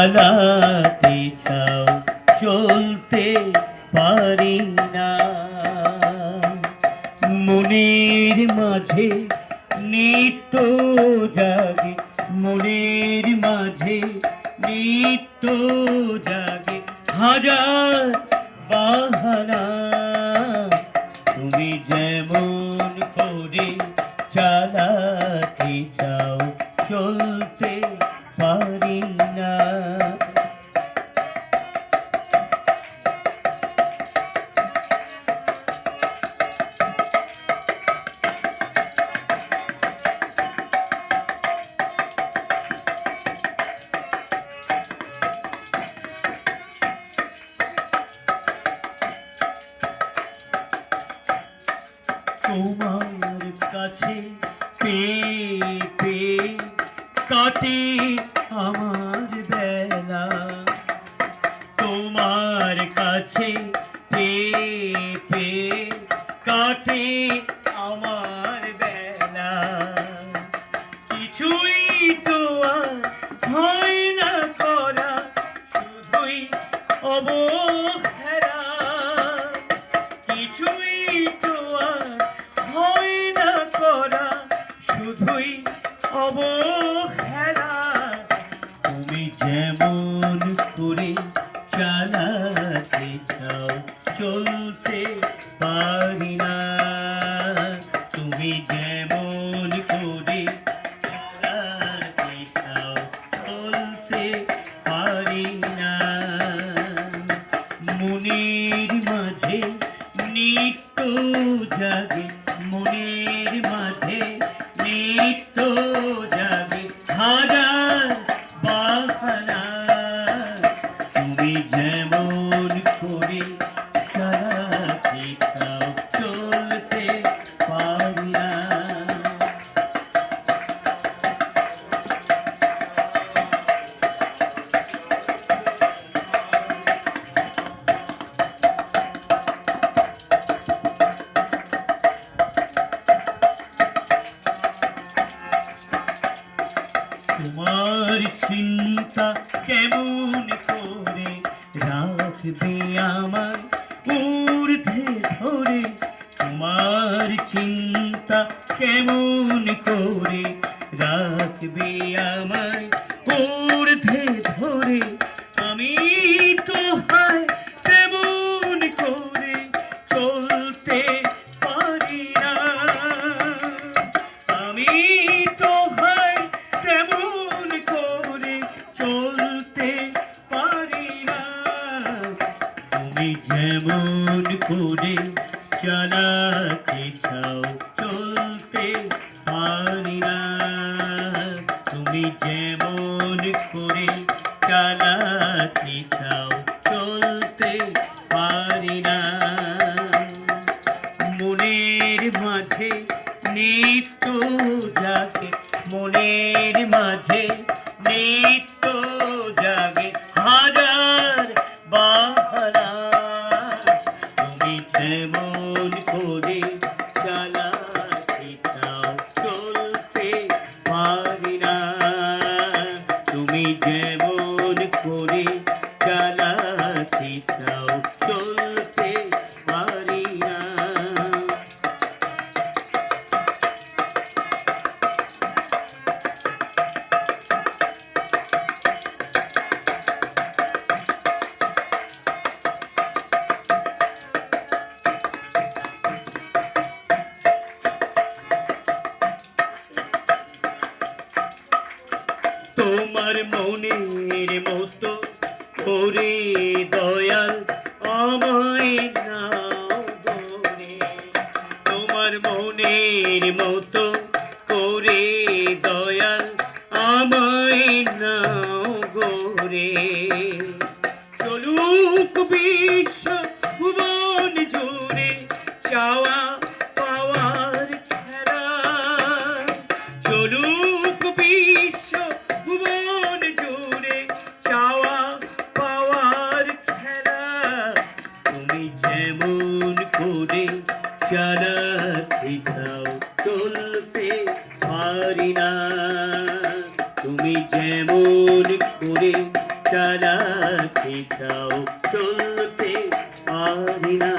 চালাতে চাও, চলতে পারি না। মনের মাঝে নিত্য জাগে, মনের মাঝে নিত্য জাগে হাজার বাহানা। তোমার কাছে পে পে কাটে আমার বেলা। তোমার কাছে পেয়ে পে কাটে অবহেলা তুমি যেমন করে চালাতে চাও, চলতে পারি না। তুমি যেমন করে চালাতে পারি না। মনের মাঝে নিত্য জাগে, মনের নিত্য রাখবে আমার ঊর্ধ্বে ধরে তোমার চিন্তা কেমন করে? রাখবে আমায় ঊর্ধ্বে তুমি যেমন করে চালাতে চাও চলতে পারি না। তুমি যেমন করে চালাতে চাও চলতে পারি না। মনের মাঝে নিত্য জাগে মনের মাঝে যেমন করে চালাতে তোমার মনের দয়াল তোমার মনের মতো করে দয়াল আমায় নাও গরে চলুক বিশ্ব চালাতে চাও চলতে পারি না। তুমি করে চালাতে পারি না।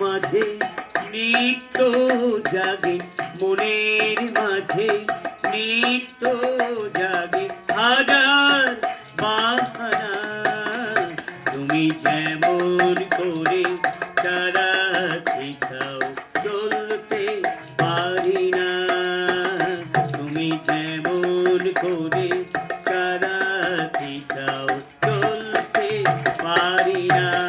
মাঝে জাগে, মনের মাঝে নিত্য জাগে। চলতে পারি না। করে সারা দিদাও চলতে পারি না।